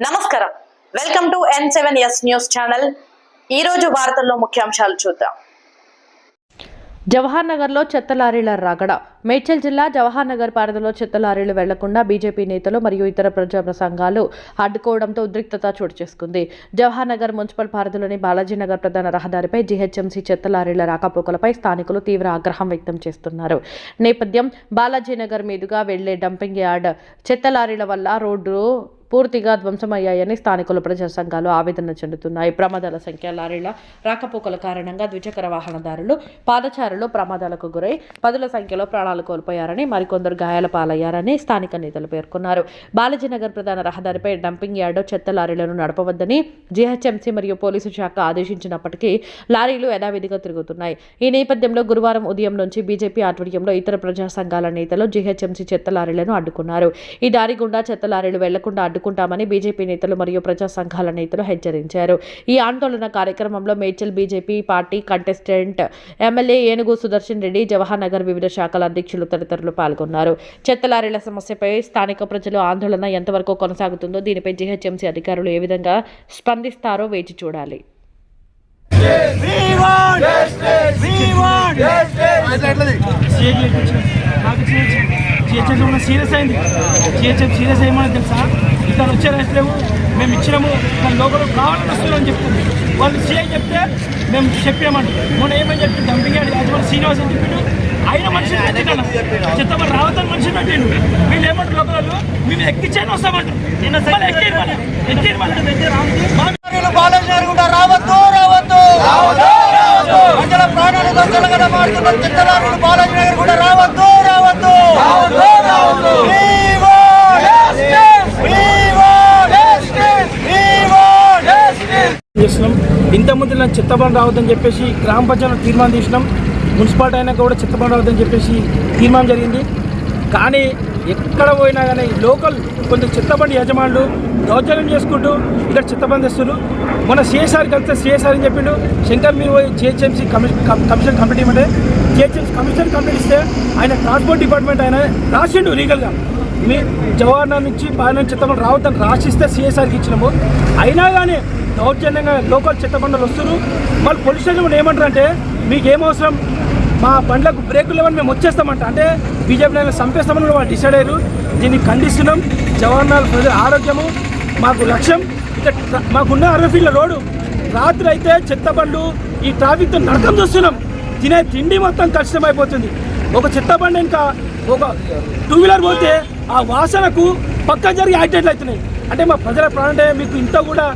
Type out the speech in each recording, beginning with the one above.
నమస్కారం. Welcome to N seven S news channel ఈ రోజు వార్తల్లో ముఖ్యాంశాలు చూద్దాం. జవహర్ నగర్లో చెత్త లారీల రాగడ. మేడ్చల్ జిల్లా జవహర్ నగర్ పరిధిలో చెత్త లారీలు వెళ్ళకుండా బీజేపీ నేతలు మరియు ఇతర ప్రజా సంఘాలు అడ్డుకోవడంతో ఉద్రిక్తత చోటు చేసుకుంది. జవహర్ నగర్ మున్సిపల్ పరిధిలోని బాలాజీ నగర్ ప్రధాన రహదారిపై జీహెచ్ఎంసీ చెత్త లారీల రాకపోకలపై స్థానికులు తీవ్ర ఆగ్రహం వ్యక్తం చేస్తున్నారు. నేపథ్యం బాలాజీ నగర్ మీదుగా వెళ్ళే డంపింగ్ యార్డ్ చెత్త లారీల వల్ల రోడ్డు పూర్తిగా ధ్వంసమయ్యాయని స్థానికులు ప్రజా సంఘాలు ఆవేదన చెందుతున్నాయి. ప్రమాదాల సంఖ్య లారీల రాకపోకల కారణంగా ద్విచక్ర వాహనదారులు పాదచారులు ప్రమాదాలకు గురై పదుల సంఖ్యలో ప్రాణాలు కోల్పోయారని మరికొందరు గాయాల పాలయ్యారని స్థానిక నేతలు పేర్కొన్నారు. బాలాజీనగర్ ప్రధాన రహదారిపై డంపింగ్ యార్డో చెత్త లారీలను నడపవద్దని జీహెచ్ఎంసీ మరియు పోలీసు శాఖ ఆదేశించినప్పటికీ లారీలు యథావిధిగా తిరుగుతున్నాయి. ఈ నేపథ్యంలో గురువారం ఉదయం నుంచి బీజేపీ ఆధ్వర్యంలో ఇతర ప్రజా సంఘాల నేతలు జీహెచ్ఎంసీ చెత్త లారీలను అడ్డుకున్నారు. ఈ దారి గుండా చెత్త లారీలు వెళ్ళకుండా అడ్డుకుంటామని బీజేపీ నేతలు మరియు ప్రజా సంఘాల నేతలు హెచ్చరించారు. ఈ ఆందోళన కార్యక్రమంలో Medchal BJP party contestant MLA Enugu Sudarshan Reddy Jawahar Nagar వివిధ శాఖల అధ్యక్షులు తదితరులు పాల్గొన్నారు చెత్త లారీల సమస్యపై స్థానిక ప్రజలు ఆందోళన ఎంతవరకు కొనసాగుతుందో దీనిపై జీహెచ్ఎంసీ అధికారులు ఏ విధంగా స్పందిస్తారో వేచి చూడాలి జిహెచ్ఎం సీరియస్ అయింది జిహెచ్ఎం సీరియస్ అయ్యమని తెలుసా ఇతను వచ్చే మేము ఇచ్చినాము మన లోపల కావాలని వస్తున్నామని చెప్తుంది వాళ్ళు సీఐ చెప్తే మేము చెప్పామంట మొన్న ఏమని చెప్పి డంపింగ్ యార్డ్ యాజమాని శ్రీనివాస్ అని చెప్పిండు ఆయన మనిషిని పెట్టినాను చెత్తమని రావద్దని మనిషిని పెట్టిండు వీళ్ళు ఏమంటారు లోపల మేము ఎక్కించాను వస్తామంటారు మళ్ళీ బాలయ్య కూడా రావద్దు. రావద్దు ప్రజల ప్రాణాలతో బాలయ్య నగర్ కూడా రావద్దు రావద్దు. చిత్తబండి రావద్దని చెప్పేసి గ్రామ పంచాయతీ తీర్మానం తీసినాం మున్సిపాలిటీ అయినా కూడా చిత్తబండ రావద్దని చెప్పేసి తీర్మానం జరిగింది. కానీ ఎక్కడ పోయినా కానీ లోకల్ కొంత చిత్తబండి యజమానులు దౌర్జన్యం చేసుకుంటూ ఇక్కడ చిత్తబండి ఇస్తున్నారు మన సిఎస్ఆర్ కలిస్తే సిఎస్ఆర్ అని చెప్పిండు. శంకర్ మీరు పోయి జిహెచ్ఎంసీ కమిషన్ కంప్లీట్ ఇవ్వమంటే జిహెచ్ఎంసీ కమిషన్ కంప్లీట్ ఇస్తే ఆయన ట్రాన్స్పోర్ట్ డిపార్ట్మెంట్ ఆయన రాసిండు లీగల్గా. మీ జవహర్లాల్ నుంచి బాగా చిత్తబండి రావద్దని రాసిస్తే సిఎస్ఆర్కి ఇచ్చినాము. అయినా కానీ దౌర్జన్యంగా లోకల్ చిత్తబండలు వస్తున్నారు. వాళ్ళు పోలీస్ స్టేషన్ కూడా ఏమంటారు అంటే మీకు ఏం అవసరం? మా బండ్లకు బ్రేకులు లేవని మేము వచ్చేస్తామంట. అంటే బీజేపీ నేను చంపేస్తామని కూడా వాళ్ళు డిసైడ్ అయ్యారు. దీన్ని ఖండిస్తున్నాం. జవహర్లాల్ ప్రజల ఆరోగ్యము మాకు లక్ష్యం. ఇక మాకున్న అరవై ఫీట్ల రోడ్డు. రాత్రి అయితే చెత్త బండ్లు ఈ ట్రాఫిక్తో నరకం చూస్తున్నాం. తినే తిండి మొత్తం కష్టమైపోతుంది ఒక చెత్త బండి ఇంకా ఒక టూ వీలర్ పోతే ఆ వాసనకు పక్క జరిగి యాక్సిడెంట్లు అవుతున్నాయి. అంటే మా ప్రజల ప్రాణం మీకు ఇంత కూడా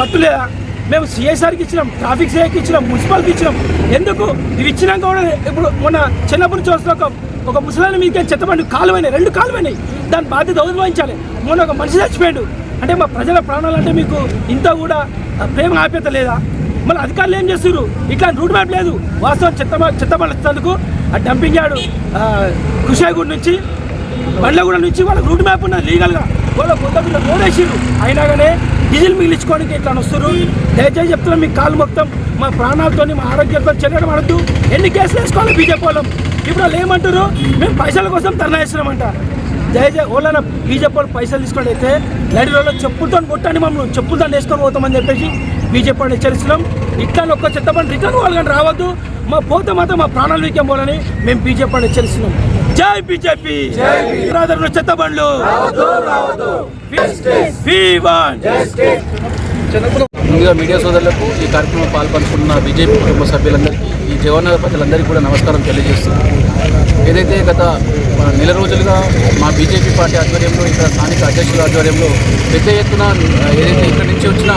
పట్టులేదా మేము సిఎస్ఆర్కి ఇచ్చినాం ట్రాఫిక్ సేవకి ఇచ్చినాం మున్సిపాలిటీకి ఇచ్చినాం. ఎందుకు? ఇవి ఇచ్చినాక కూడా ఇప్పుడు మొన్న చిన్నప్పుడు నుంచి ఒక ఒక ముసలాన్ని మీకే చెత్తబండి కాలువైనాయి రెండు కాలువైనాయి. దాని బాధ్యత వహించాలి? మొన్న ఒక మనిషి చచ్చిపోయాడు. అంటే మా ప్రజల ప్రాణాలు అంటే మీకు ఇంత కూడా ప్రేమ ఆప్యత లేదా? మళ్ళీ అధికారులు ఏం చేస్తున్నారు ఇట్లా రూట్ మ్యాప్ లేదు. వాస్తవం చెత్త చెత్తబండి ఇచ్చినందుకు ఆ డంపింగ్ యార్డు కుషాయిగూడ నుంచి బండ్లగూడ నుంచి వాళ్ళకి రూట్ మ్యాప్ ఉన్నది లీగల్గా వాళ్ళ కొత్త రోడ్ వేసిరు అయినా కానీ డీజిల్ మిగిలించుకోవడానికి ఇట్లా వస్తారు దయచేసి చెప్తున్నాం మీ కాలు మొత్తం మా ప్రాణాలతో మా ఆరోగ్యంతో చెల్లడం అనొద్దు ఎన్ని కేసులు వేసుకోవాలి బీజేపీ వాళ్ళం? ఇప్పుడు వాళ్ళు ఏమంటారు మేము పైసల కోసం ధర్నా చేస్తున్నామంట. దయచేసి ఓళ్ళన బీజేపీ వాళ్ళు పైసలు తీసుకొని అయితే లడి రోజుల్లో చెప్పులతో కొట్టండి మమ్మల్ని చెప్పులతో వేసుకొని పోతామని చెప్పేసి బీజేపీ వాళ్ళు హెచ్చరిస్తున్నాం. ఇట్లా ఒక్క పని రిటర్న్ వాళ్ళు కానీ రావద్దు. మా పోతే మాత్రం మా ప్రాణాలు వీక్యం పోవాలని మేము బీజేపీ వాళ్ళు హెచ్చరిస్తున్నాం. జై బీజేపీ. బ్రదర్లు చెత్తబండ్లు. ముందుగా మీడియా సోదరులకు ఈ కార్యక్రమం పాల్పంచుకున్న బీజేపీ కుటుంబ సభ్యులందరికీ ఈ జగన్నాథ ప్రజలందరికీ కూడా నమస్కారం తెలియజేస్తున్నాను ఏదైతే గత నెల రోజులుగా మా బీజేపీ పార్టీ ఆధ్వర్యంలో ఇక్కడ స్థానిక అధ్యక్షుల ఆధ్వర్యంలో పెద్ద ఎత్తున ఏదైతే ఇక్కడ నుంచి వచ్చిన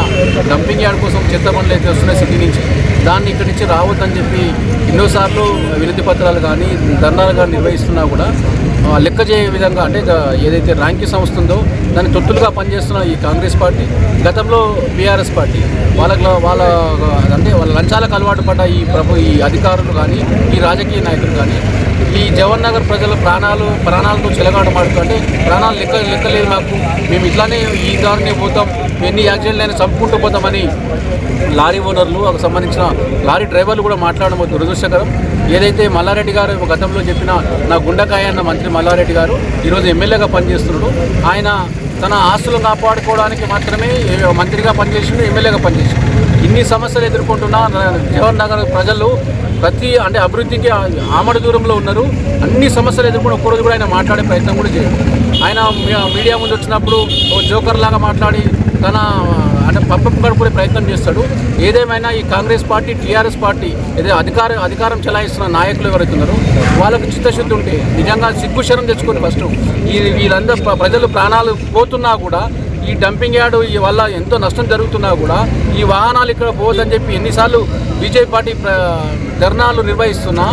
డంపింగ్ యార్డ్ కోసం చెత్త పనులు అయితే వస్తున్నాయి సిటీ నుంచి దాన్ని ఇక్కడి నుంచి రావద్దని చెప్పి ఎన్నోసార్లు వినతి పత్రాలు కానీ ధర్నాలు కానీ నిర్వహిస్తున్నా కూడా లెక్క చేయ విధంగా అంటే ఏదైతే ర్యాంకింగ్ సంస్థ ఉందో దాన్ని తొత్తులుగా పనిచేస్తున్న ఈ కాంగ్రెస్ పార్టీ గతంలో బీఆర్ఎస్ పార్టీ వాళ్ళ వాళ్ళ అంటే వాళ్ళ లంచాలకు అలవాటు పడ్డ ఈ ప్రభు ఈ అధికారులు కానీ ఈ రాజకీయ నాయకులు కానీ ఈ జవహర్ నగర్ ప్రజల ప్రాణాలు ప్రాణాలతో చెలగాటమాడుతుంటే ప్రాణాలు లెక్క లెక్కలేదు మాకు మేము ఇట్లానే ఈ దారినే పోతాం ఎన్ని యాక్సిడెంట్లైనా అయినా చంపుకుంటూ పోతామని లారీ ఓనర్లు ఒక సంబంధించిన లారీ డ్రైవర్లు కూడా మాట్లాడడం దురదృష్టకరం. ఏదైతే మల్లారెడ్డి గారు గతంలో చెప్పిన నా గుండకాయ అన్న మంత్రి మల్లారెడ్డి గారు ఈరోజు ఎమ్మెల్యేగా పనిచేస్తున్నాడు. ఆయన తన ఆస్తులు కాపాడుకోవడానికి మాత్రమే మంత్రిగా పనిచేసిండు ఎమ్మెల్యేగా పనిచేసిండు. ఇన్ని సమస్యలు ఎదుర్కొంటున్న జవహర్ నగర్ ప్రజలు ప్రతి అంటే అభివృద్ధికి ఆమడ దూరంలో ఉన్నారు. అన్ని సమస్యలు ఎదుర్కొని ఒక్కరోజు కూడా ఆయన మాట్లాడే ప్రయత్నం కూడా చేయాలి ఆయన మీడియా ముందు వచ్చినప్పుడు ఓ జోకర్ లాగా మాట్లాడి తన అంటే పప్పం ప్రయత్నం చేస్తాడు. ఏదేమైనా ఈ కాంగ్రెస్ పార్టీ టీఆర్ఎస్ పార్టీ ఏదో అధికార అధికారం చెలాయిస్తున్న నాయకులు ఎవరైతే ఉన్నారో వాళ్ళకు చిత్తశుద్ధి ఉంటే నిజంగా సిగ్గుశరం తెచ్చుకొని ఫస్ట్. ఈ వీళ్ళందరూ ప్రజలు ప్రాణాలు పోతున్నా కూడా ఈ డంపింగ్ యార్డు ఈ వల్ల ఎంతో నష్టం జరుగుతున్నా కూడా ఈ వాహనాలు ఇక్కడ పోవద్దని చెప్పి ఎన్నిసార్లు బీజేపీ పార్టీ ధర్నాలు నిర్వహిస్తున్నా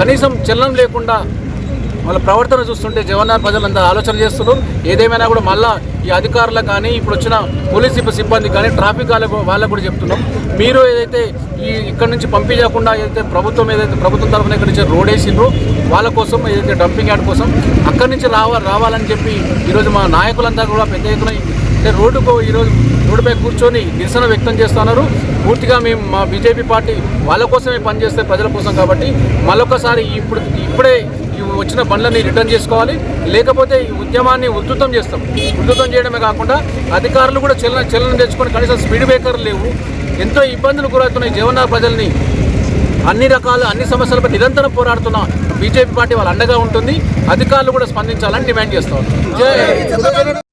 కనీసం చలనం లేకుండా వాళ్ళ ప్రవర్తన చూస్తుంటే జగన్నాథ్ ప్రజలంతా ఆలోచన చేస్తున్నారు. ఏదేమైనా కూడా మళ్ళా ఈ అధికారులకు కానీ ఇప్పుడు వచ్చిన పోలీస్ సిబ్బంది కానీ ట్రాఫిక్ వాళ్ళకు వాళ్ళకు కూడా చెప్తున్నాం. మీరు ఏదైతే ఈ ఇక్కడ నుంచి పంపించకుండా ఏదైతే ప్రభుత్వం ఏదైతే ప్రభుత్వం తరఫున ఇక్కడ నుంచి రోడ్ వేసిండ్రో వాళ్ళ కోసం ఏదైతే డంపింగ్ యార్డ్ కోసం అక్కడి నుంచి రావ రావాలని చెప్పి ఈరోజు మా నాయకులంతా కూడా పెద్ద ఎత్తున అంటే రోడ్డుకు ఈరోజు రోడ్డుపై కూర్చొని నిరసన వ్యక్తం చేస్తున్నారు. పూర్తిగా మేము మా బీజేపీ పార్టీ వాళ్ళ కోసమే పనిచేస్తే ప్రజల కోసం కాబట్టి మళ్ళొకసారి ఇప్పుడు ఇప్పుడే ఈ వచ్చిన బండ్లని రిటర్న్ చేసుకోవాలి. లేకపోతే ఈ ఉద్యమాన్ని ఉధృతం చేస్తాం. ఉధృతం చేయడమే కాకుండా అధికారులు కూడా చలన చలనం తెచ్చుకొని కనీసం స్పీడ్ బ్రేకర్లు లేవు. ఎంతో ఇబ్బందులు గురవుతున్నాయి జీవన ప్రజల్ని. అన్ని రకాల అన్ని సమస్యలపై నిరంతరం పోరాడుతున్న బీజేపీ పార్టీ వాళ్ళ అండగా ఉంటుంది. అధికారులు కూడా స్పందించాలని డిమాండ్ చేస్తాం